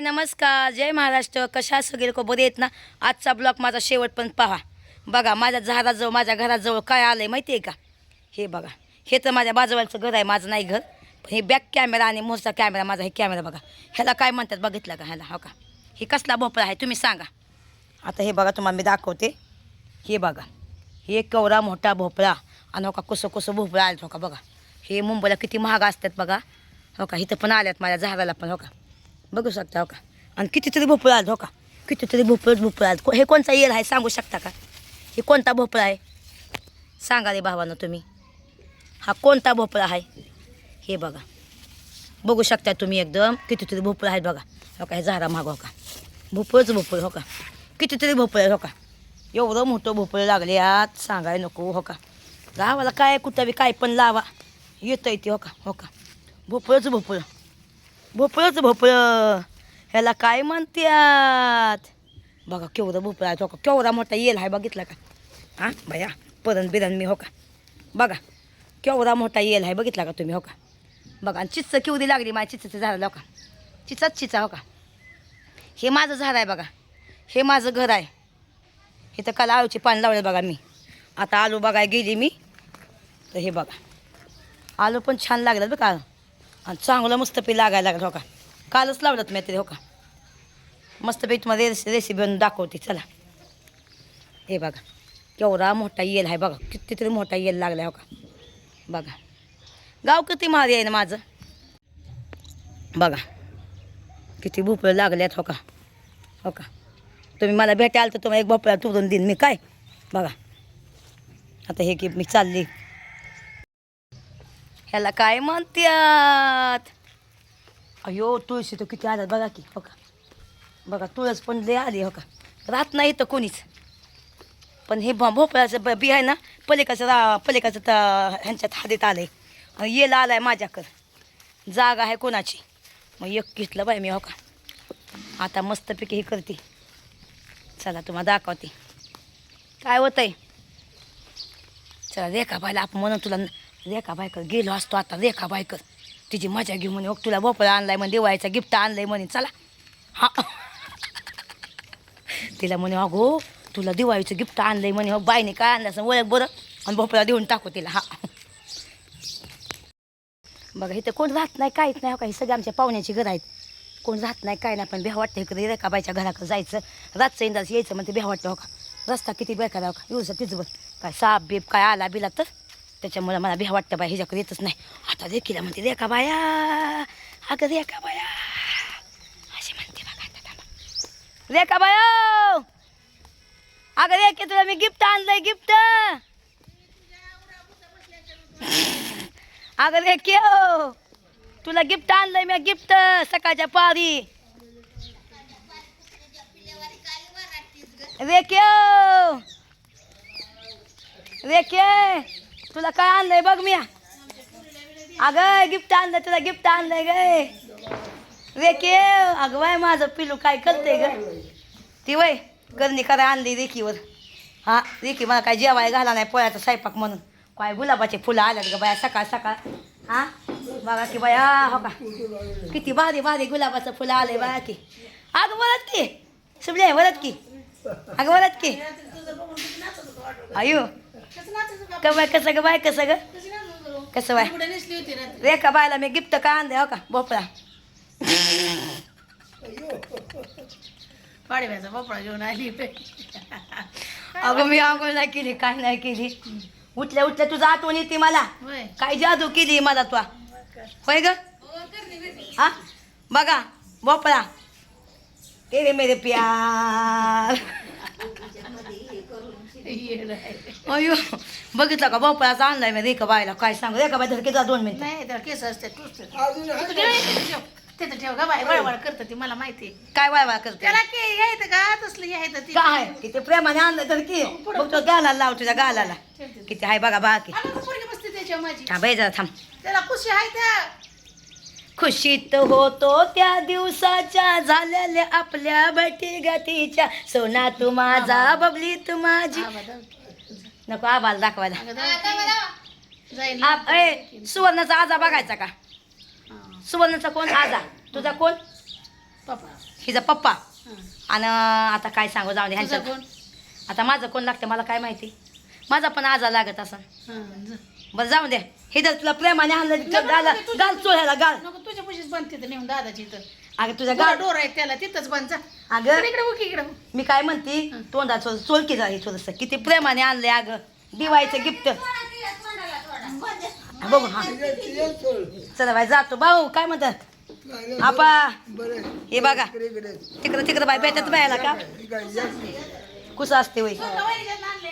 हाय नमस्कार. जय महाराष्ट्र. कशा सगळे को बरे आहेत ना? आजचा ब्लॉग माझा शेवट पण पहा. बघा माझ्या झाडाजवळ माझ्या घराजवळ काय आलं आहे माहिती आहे का? हे बघा. हे तर माझ्या बाजूवालचं घर आहे माझं नाही घर. पण हे बॅक कॅमेरा आणि मोरचा कॅमेरा माझा हे कॅमेरा बघा. ह्याला काय म्हणतात बघितलं का ह्याला? हो का? हे कसला भोपळा आहे? तुम्ही सांगा. आता हे बघा तुम्हाला मी दाखवते. हे बघा. हे केवढा मोठा भोपळा. आणि हो का कसं कसं भोपळा आलं हो का बघा. हे मुंबईला किती महाग असतात बघा. हो का इथं पण आल्यात माझ्या झाडाला पण हो का. बघू शकता हो का? आणि कितीतरी भोपळा आलं हो का? कितीतरी भोपळच भोपळा आलं हे कोणता येल आहे सांगू शकता का? हे कोणता भोपळा आहे? सांगा रे भावानं तुम्ही. हा कोणता भोपळा आहे? हे बघा. बघू शकता तुम्ही एकदम कितीतरी भोपळा आहेत बघा. हो का? हे झाडा माग हो का? भोपळच भोपळ हो का? कितीतरी भोपळ हो का? एवढं मोठं भोपळं लागले आत सांगायला नको हो का? गावाला काय कुठं बी काय पण लावा. येतं ते हो का? हो का? भोपळच भोपळं. भोपळच भोपळं. ह्याला काय म्हणतात बघा केवढं भोपळा आहे हो का केवढा मोठा येल आहे बघितला का? हां भया परण बिरण मी हो का? बघा केवढा मोठा येल आहे बघितला का तुम्ही हो का? बघा आणि चिच्च केवढी लागली माझ्या चिच्चं झाडाला हो का? चिचाच चिचा हो का? हे माझं झाड आहे बघा. हे माझं घर आहे. इथं काल आळूची पान लावले बघा मी. आता आलू बघाय गेली मी. तर हे बघा. आलू पण छान लागलं बघा आणि चांगलं मस्तपी लागायला लागलं हो का? कालच लावलं मी ते हो का? मस्तपैकी तुम्हाला रेस रेसिपी बनवून दाखवते चला. हे बघा केवढा मोठा येल आहे बघा कितीतरी मोठा येल लागला हो का? बघा. गाव किती मारी आहे ना माझं? बघा किती भोपळे लागल्यात हो का? हो का? तुम्ही मला भेटाल तर तुम्हाला एक भोपळा तुरून देईन मी काय? बघा. आता हे की मी चालली. ह्याला काय म्हणतात अयो तुळशी तर किती आल्यात बघा की हो का? बघा तुळस पण लय आली हो का? राहत नाही तर कोणीच. पण हे भोपळ्याचं ब- बी आहे ना पलिकाचं रा पलिकाचं तर ह्यांच्यात हादेत आलं आहे येला आला आहे माझ्याकडं. जागा आहे कोणाची? मग एक घेतलं बाय मी हो का? आता मस्तपैकी हे करते. चला तुम्हाला दाखवते. काय होतंय? चला रेखा पाहिला आपण म्हणून तुला रेखा बायकर गेलो असतो आता रेखा बायकर तिची मजा घेऊ म्हणे "ओक, तुला भोपळा आणलाय म्हणे दिवाळीचा गिफ्ट आणलाय म्हणे चला. हा. तिला म्हणे अगो तुला दिवाळीचं गिफ्ट आणलंय म्हणे हो बाईने काय आणलं असं ओळख बरं? आणि भोपळा देऊन टाकू तिला. हा. बघा इथं कोण राहत नाही काहीच नाही हो का हे सगळे आमच्या पाहुण्याची घर आहेत. कोण राहत नाही काय नाही पण भ्या वाटतं इकडे रेखा बाईच्या घराकडे जायचं. रातचं इंदाच यायचं म्हणते भ्या वाटतं हो का? रस्ता किती बेकार हो का? येऊ येऊस बघ. काय साप बीप काय आला बिला तर? त्याच्यामुळे मला भ्या वाटतं बाय ह्याच्याकडे येतच नाही आता देखील म्हणते रेखा बाया अगं रेखा बाया अशी म्हणते बघा आता थांबा. रेखा बाया अगं रेखे तुला मी गिफ्ट आणलंय गिफ्ट अगं रेखे हो. तुला गिफ्ट आणलंय मी गिफ्ट सकाळच्या पारी रेखे हो. रेखे तुला काय आणलंय बघ मी अगं गिफ्ट आणलंय तुला गिफ्ट आणलंय गे. रेखे अगं बाय माझं पिलू काय करते ग? ती वय करणी करा आणली रेखीवर हा रेखी मला काय जेवाय घाला नाही पोळ्याचा स्वयंपाक म्हणून. काय गुलाबाचे फुलं आल्यात ग बाया सकाळ सकाळ. हा? बघा की बाया हो का? किती भारी भारी गुलाबाचं फुलं आलंय बाया की. अगं वरत की. सुबले वरत की. अगं वरत की. अयो. का बाय कसं ग बाय कसं ग? कसं बाय? रेखा बायला मी गिफ्ट का आणले हो का? भोपळा. पाडव्याचा भोपळा घेऊन आली अगं मी आंघोळ नाही केली काय नाही केली. उठल्या उठल्या तुझा आठवण येते मला. काय जादू केली मला तू. होय ग? हा बघा भोपळा. तेरे मेरे प्यार. अयो बघितलं का भोपळाचा आणलाय मी रेखा बायला काय सांग? रेखा बाय धर जा दोन मिनिटं. नाही त्याला केस असते तिथं ठेव का बाय वळवळ करत ती मला माहिती आहे. काय वाय वाय करते? त्याला के घ्यायचं का तसलं ती. काय? किती प्रेमाने आणलं तर की बघ तो गालाला लाव तुझ्या गालाला. किती हाय बघा बाकी. अगं तू पोरगी बसते त्याच्या माझी. थांब हे जरा थांब. त्याला खुशी आहे त्या. खुशीत होतो त्या दिवसाच्या झालेल्या आपल्या भटी गतीच्या. सोना तू माझा बबली तू माझी. नको आबाला दाखवायला सुवर्णाचा आजा बघायचा का? सुवर्णाचा कोण? आजा. तुझा कोण? पप्पा. हिचा पप्पा. आणि आता काय सांगू जाऊ दे आता माझं कोण लागतं मला काय माहिती? माझा पण आजार लागत असं हं. बरं जाऊ दे. हे जर तुला प्रेमाने आणलं गाल गाल चोळ्याला गाल नको तुझ्या पैसेच बंद तिथं नेऊन दादाची इथं. अगं तुझ्या गाड गाल डोर आहे त्याला तिथंच बंद जा. अगं इकडे उकी इकडे. मी काय म्हणते. तोंडाचं चोल की झाली थोडस. किती प्रेमाने आणलंय अगं. दिवाळीचं गिफ्ट बघू हा. चला बाई जातो. भाऊ काय म्हणतात? आपा. हे बघा. तिकडं तिकडं बाई भेटत बायाला का? कुसं असते वय आणले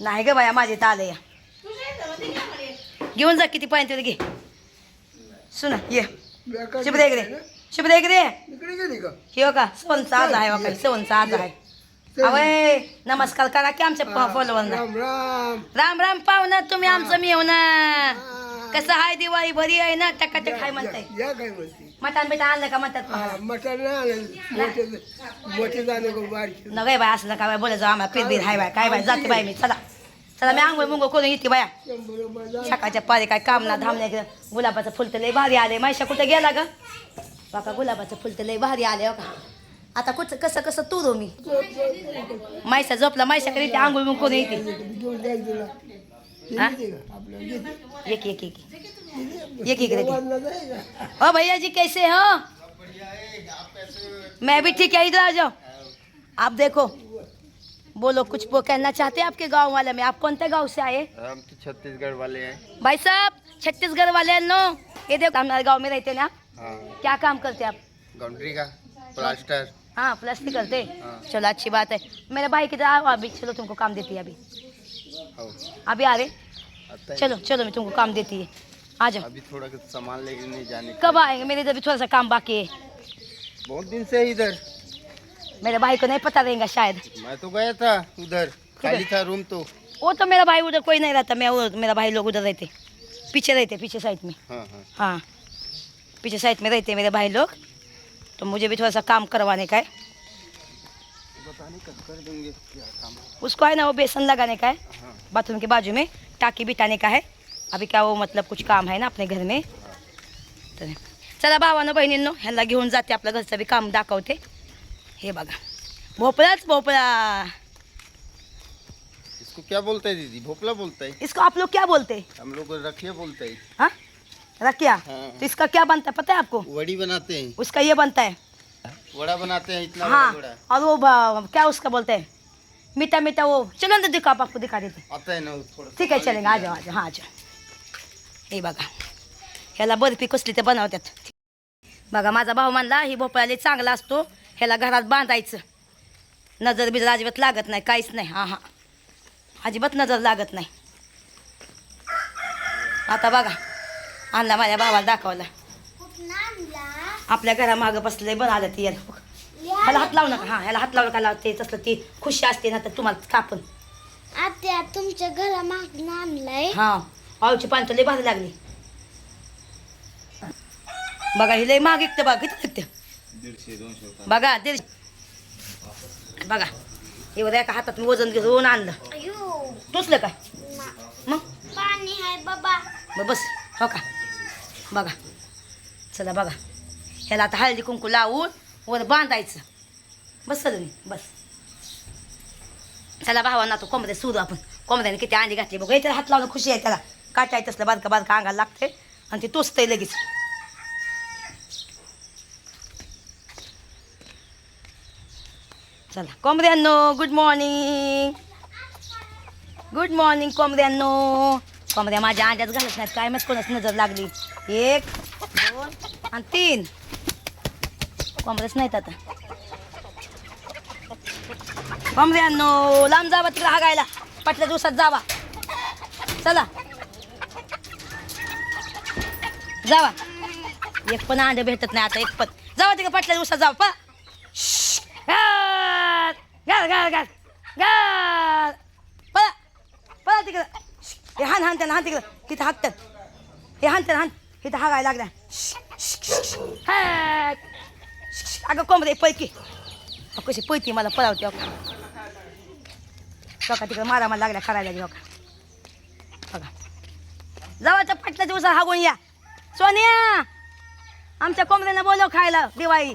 नाही ग बाया माझे तर आले या तुझ्या इथं होती का म्हणे? घेऊन जा किती पाहिजे घे. सुना ये. रे शुभ्रे रे इकडे गेली का? हे का सवनचा आज आहे बघा सवनचा आज आहे. अवय नमस्कार करा की आमच्या फॉलोवरना राम राम. पाहुणा तुम्ही आमचं मी ना. कसं हाय दिवाळी? बरी आहे ना? टकाटक हाय म्हणताय. मटण बिटण आणलं का म्हणतात मटण. मोठे जाणे बाय असलं का बाय बोलायचं. आम्हाला फिरबीर हाय बाय काय बाय जाते बाय मी. चला. त्याला मी आंघोळ मुंगो करून येते बाया. सकाळच्या पारी काय काम ना धामण्या नाही गुलाबाचं फुल तर लय भारी आले मायशा कुठं गेला ग? बाका गुलाबाचं फुल तर लय भारी आले हो का आता कुठं कसं कसं तुरो मी? मायसा झोपला मायशाकडे येते आंघोळ मुंग करून येते. हा? एक एक एक एक. एक ओ भैया जी कैसे हो? मैं भी ठीक है इधर आ जाओ। आप देखो। बोलो कुछ वो कहना चाहते हैं आपके गाँव वाले में? आप कौन से गाँव से आए? हम तो छत्तीसगढ़ वाले हैं। भाई साहब छत्तीसगढ़ वाले नो? ये देखो हमारे गाँव में रहते हैं ना? हाँ। क्या काम करते हैं आप? गाउंड्री का प्लास्टर। हाँ प्लास्टिक करते? हाँ। चलो अच्छी बात है। मेरे भाई की आओ अभी। चलो तुमको काम देती है अभी। अभी आ रहे? चलो चलो मैं तुमको काम देती है। आ जाओ। अभी थोड़ा सामान लेके नहीं जाने कब आएँगे? मेरे इधर भी थोड़ा सा काम बाकी है। बहुत दिन से इधर। मेरे भाई को नहीं पता रहेगा शायद। मैं तो गया था उधर खाली था रूम तो। वो तो मेरा भाई उधर कोई नहीं रहता मैं वो मेरा भाई लोग उधर रहते। पीछे रहते पीछे साइड में। हाँ हाँ। हाँ। पीछे साइड में रहते मेरे भाई लोग। तो मुझे भी थोड़ा सा काम करवाने का है। कर देंगे क्या काम उसको है ना वो बेसन लगाने का है हाँ। बाथरूम के बाजू में टाकी बिठाने का है। अभी क्या वो मतलब कुछ काम है ना अपने घर में। तर चला भावानं बहिणींनो ह्याला घेऊन जाते आपलं घरचं बी काम दाखवते। हे बघा. भोपळाच भोपळा. इसको क्या बोलता है दीदी? भोपला बोलता है? इसको आप लोग क्या बोलते? हैं हम लोग रखिए बोलते हैं। हाँ? रखिया? हाँ। तो इसका क्या बनता है? पता है आपको? वड़ी बनाते हैं। उसका ये बनता है। वड़ा बनाते हैं इतना हाँ। बड़ा बड़ा और वो ब- क्या उसका बोलते हैं? मीठा मीठा वो चलो ना दिखा आप आपको दिखा देते आता है ना थोड़ा ठीक आहे चलेंगे आ जाओ आ जाओ हां आ जाओ। हे बघा. ह्याला बर्फी कसली ते बनवतात. बघा माझा भाऊ म्हणला ही भोपळा चांगला असतो. ह्याला घरात बांधायचं. नजर बिजर अजिबात लागत नाही काहीच नाही. हां हां. अजिबात नजर लागत नाही. आता बघा आणला माझ्या भावाला दाखवला. आपल्या घरामागं बसलंय बरं आलं ती याला. ह्याला हात लावू नका हां ह्याला हात लावू नका लावते तसलं ती खुशी असते ना तर तुम्हाला कापून. आत्या तुमच्या घरामागून आणलंय? हा पानं तर लय भारी लागली. बघा ही लय महाग विकते बघा किती विकते बघा दीडशे बघा एवढ्या एका हातात मी वजन घेऊन आणलं. टोचलं काय. मग? पाणी आहे बाबा. मग बस हो का? बघा चला बघा. ह्याला आता हळदी कुंकू लावून वर बांधायचं. बस चल मी बस. चला भावांना तो कोंबड्या सुरू आपण. कोंबड्याने किती अंडी घातली. बघा इथे हात लावणं खुशी आहे त्याला. काटाय तसलं बारका बारका अंगाला लागते आणि ते टोचतंय लगेच. चला. कोंबड्यांनो गुड मॉर्निंग गुड मॉर्निंग कोंबड्यांनो. कोंबड्या माझ्या अंड्यात घालत नाहीत. काय माहीत कोणाच नजर लागली. एक दोन आणि तीन. कोंबड्याच नाहीत आता. कोंबड्यांनो लांब जावा तिकडे हागायला. पाटल्या दिवसात जावा. चला. जावा. एक पण अंडे भेटत नाही आता एक पण. जावा तिकडे पाटल्या दिवसात जावा. पा गार गार गार गार पळा पळा तिकडं. हे हान हान त्याला हान तिकडं. तिथं हाकतात हे हान त्याला हान. इथं हागायला लागला अगं कोंबडे पैकी अहो, कशी पैती मला पळावते अहो. बघा तिकडं मारा मला लागल्या करायला लागली बघा. बघा. जवळच्या पाटल्या दिवसात हागून या. सोनिया! आमच्या कोंबड्यांना बोलव खायला दिवाळी.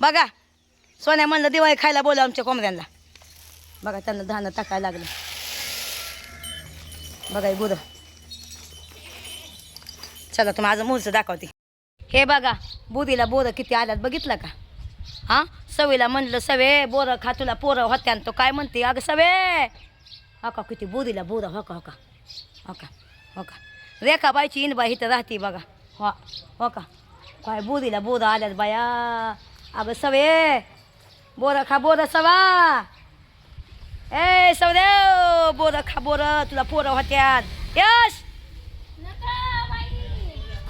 बघा. सोन्या म्हणलं दिवाळी खायला बोला आमच्या कोंबड्यांना. बघा त्यांना धानं टाकायला लागलं. बघा हे बुरं चला तुम्ही माझं मुलचं दाखवते. हे बघा बुधीला बोरं किती आल्यात बघितलं का? हां? सवीला म्हणलं सवे बोरं खा तुला पोरं होत्या तो काय म्हणते? अगं सवे! हो अका किती बुधीला बोरं हो का हो का? हो का हो का? इथं राहते बघा. हो हो का? काय बुधीला बोरं आल्यात बाया? अगं सवे! बोरं खा बोरं सवा. ए सवदेव बोरं खा बोरं. तुला पोरं होत्यात. यश!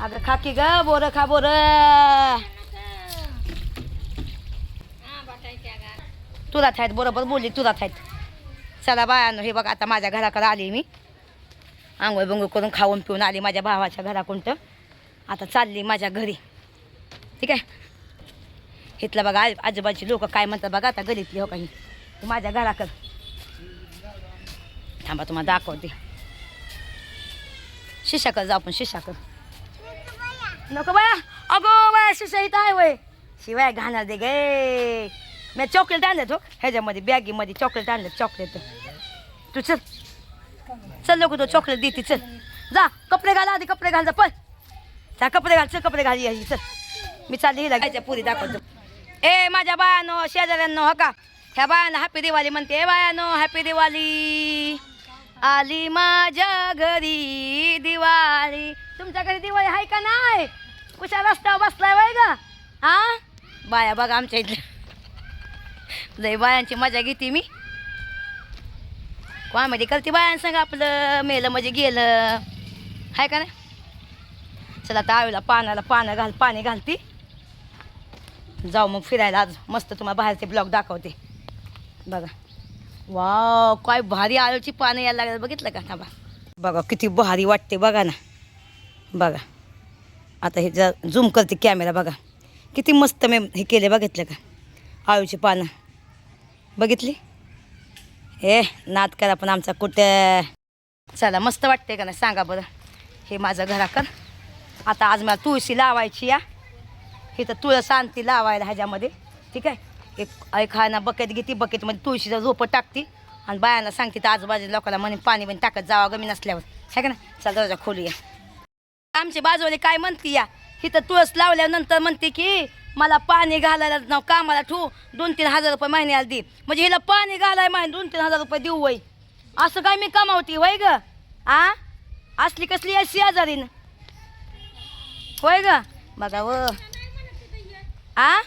अगं खा की ग बोरं खा बोरं. तुला थायत बरोबर बोलली तुला थायत चला बायानो हे बघ आता माझ्या घराकडे आली मी. आंघोळ बंघोळ करून खाऊन पिऊन आली माझ्या भावाच्या घराकोणतं आता चालली माझ्या घरी. ठीक आहे? इथलं बघा आजूबाजूची लोक काय म्हणतात बघा आता गलीतली हो काही माझ्या घराकडं थांबा तुम्हाला दाखवते. शिशाकडं जाऊ आपण शिशाकडं नको बाया. अगो बाया शिशा इथं आहे वय. शिवाय घाणार दे गे. मी चॉकलेट आणलं हो. ह्याच्यामध्ये बॅगीमध्ये चॉकलेट आणलं चॉकलेट तू चल. चल लोक तो चॉकलेट देते चल. जा कपडे घाल आधी कपडे घाल जा पण जा कपडे घाल चल कपडे घाल ये चल. मी चालली हिला पुरी दाखवतो. ए माझ्या बायानो शेजाऱ्यांनो हो का? ह्या बायानं हॅपी दिवाळी म्हणते. ए बायानो हॅपी दिवाळी आली माझ्या घरी दिवाळी. तुमच्या घरी दिवाळी आहे का नाही? कुशा रस्त्यावर बसलाय वय ग? हा? बाया बघा आमच्या इथल्या. लय बायांची मजा घेते मी. कॉमेडी करते बायांसंग आपलं. मेलं म्हणजे गेलं. आहे का नाही? चला आता आवीला पाण्याला पानं घाल पाणी घालती. जाऊ मग फिरायला आज मस्त तुम्हाला बाहेरचे ब्लॉग दाखवते. बघा. वाव काय भारी आळूची पानं यायला लागलं बघितलं का? बा बघा किती भारी वाटते बघा ना. बघा. आता हे जर झूम करते कॅमेरा बघा. किती मस्त मी हे केले बघितलं का? आळूची पानं. बघितली? हे नाद करा पण आमचा कुठे. चला मस्त वाटते का नाही? सांगा बरं. हे माझं घराकर आता आज मला तुळशी लावायची या इथं तुळस आणती लावायला ह्याच्यामध्ये. ठीक आहे? एक एखादा बकेट घेते बकेटमध्ये तुळशीचं झोपं टाकते आणि बायांना सांगते तर आजूबाजूला लोकांना म्हणे पाणी पण टाकत जावा गमी नसल्यावर. आहे का ना चल दरवाजा खोलूया. आमचे बाजूवाले काय म्हणते या? इथं तुळस लावल्यानंतर म्हणते की मला पाणी घालायला ना कामाला ठेवू. दोन तीन हजार रुपये महिन्याला दे. म्हणजे हिला पाणी घालाय माहिती दोन तीन हजार रुपये देऊ वय. असं काय मी कमावते वय ग? आ? असली कसली अशी आजारीन? होय ग? बघा व. आ?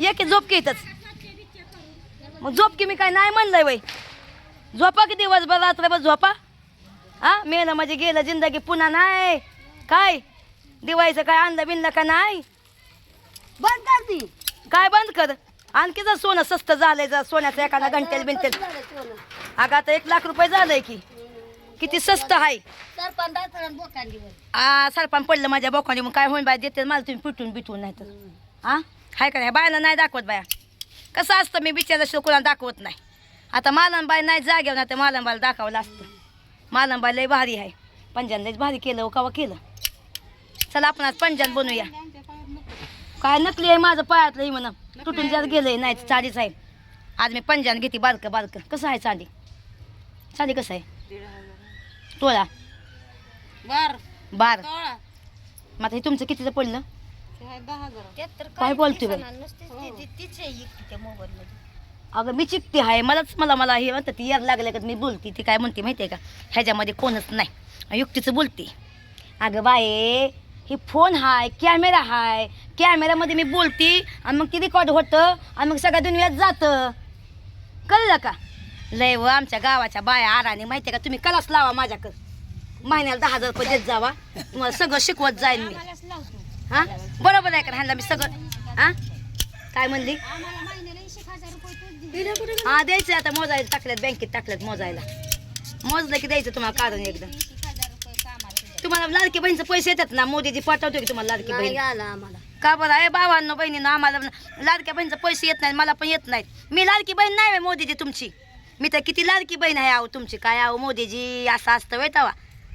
ये की झोप की इथंच. मग झोप की मी काय नाही म्हणलंय वय झोपा की दिवसभर रात्रभर झोपा? हा मेलं म्हणजे गेलं जिंदगी पुन्हा नाही. काय? दिवाळीचं काय आणलं बिनलं का नाही? बंद कर ती. काय बंद कर? आणखी जर सोनं स्वस्त झालंय जर सोन्याचं एखादा घंटेल बिंटेल. अगं आता एक लाख रुपये झालंय की. किती स्वस्त आहे? आ सरपण पडलं माझ्या बोकांनी मग काय होईन बाय देते मला तुम्ही पिटून बिटून नाही तर हा? हाय का नाही? बायाला नाही दाखवत बाया. कसं असतं मी बिचारा कोणाला दाखवत नाही. आता मालनबाई नाही जागेवर ना तर मालनबाईला दाखवलं असतं मालनबाई लय भारी आहे. पंजान लयच भारी केलं हो कावा केलं? चला आपण आज पंजान बनवूया. काय नकली आहे माझं पायातलं हे म्हणा. तुटून जर गेलंय नाही चाळीस आहे. आज मी पंजान घेते बारकं बारकं. कसं आहे चांदी? चांदी कसं आहे? तोळा. बर. बार. मग आता हे तुमचं कितीचं पडलं? काय बोलतोय बाई? अगं मी चिकते आहे मलाच मला मला हे म्हणतात ती यार लागलं का मी बोलते ती काय म्हणते माहिती आहे का? ह्याच्यामध्ये कोणच नाही. युक्तीचं बोलते. अगं बाये हे फोन हाय कॅमेरा हाय. कॅमेऱ्यामध्ये मी बोलते आणि मग ती रेकॉर्ड होतं आणि मग सगळ्या दुनियात जातं. कळलं का? लय व आमच्या गावाच्या बाया आराने माहिती आहे का? तुम्ही कलाच लावा माझ्याकडं. महिन्याला दहा हजार रुपये देत जावा. तुम्हाला सगळं शिकवत जाईन मी. हा? बरोबर आहे का ह्यांना मी सगळं हा? काय म्हणली? हा द्यायचं आता मोजायला. टाकल्यात बँकेत टाकल्यात मोजायला. मोजलं की द्यायचं तुम्हाला काढून एकदा. तुम्हाला लाडकी बहिणीचे पैसे येतात ना? मोदीजी पाठवतो की तुम्हाला लाडकी बहीण? का बरं? आहे बाबांनो बहिणीनं आम्हाला लाडक्या बहिणीचे पैसे येत नाहीत मला पण येत नाहीत. मी लाडकी बहीण नाही मोदीजी तुमची. मी तर किती लाडकी बहीण आहे आहो तुमची. काय आहो मोदीजी असं असतं वय तवा.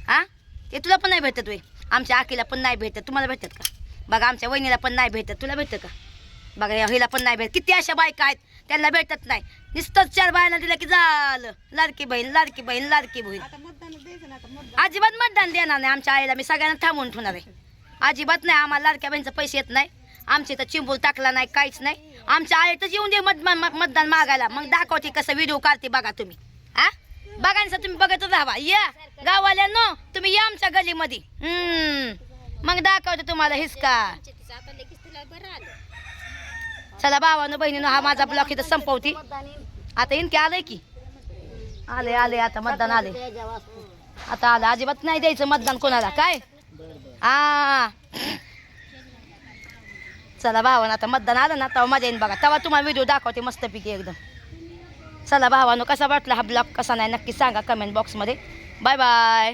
हा? ते तुला पण नाही भेटत वय आमच्या आकीला पण नाही भेटत. तुम्हाला भेटत का? बघा आमच्या वहिनीला पण नाही भेटत. तुला भेटतं का? बघा या हिला पण नाही भेटत. किती अशा बायका आहेत त्यांना भेटत नाही. नुसतंच चार बायला दिलं की झालं. लाडकी बहीण लाडकी बहीण लाडकी बहीण. अजिबात मतदान देणार नाही. आमच्या आईला मी सगळ्यांना थांबवून ठेवणार आहे. अजिबात नाही. आम्हाला लाडक्या बहिणीचं पैसे येत नाही. आमच्या इथं चिंबूल टाकला नाही काहीच नाही. आमच्या आईतच येऊन दे मतदान मतदान मागायला. मग दाखवते कसं व्हिडिओ काढते बघा तुम्ही. हा बघा ना सर तुम्ही बघतच राहा या. गावाल्यानो तुम्ही या आमच्या गलीमध्ये. हम्म. मग दाखवते तुम्हाला हिसका चला भावानं बहिणीनं हा माझा ब्लॉक इथं संपवती. आता इनके आलंय की? आले आले आता मतदान आले आता आलं. अजिबात नाही द्यायचं मतदान कोणाला. काय? हा चला भावानं आता मतदान आलं ना तेव्हा मजा येईन बघा. तेव्हा तुम्हाला व्हिडिओ दाखवते मस्तपैकी एकदम. चला भावानं कसा वाटला हा ब्लॉग कसा नाही नक्की सांगा कमेंट बॉक्समध्ये बाय बाय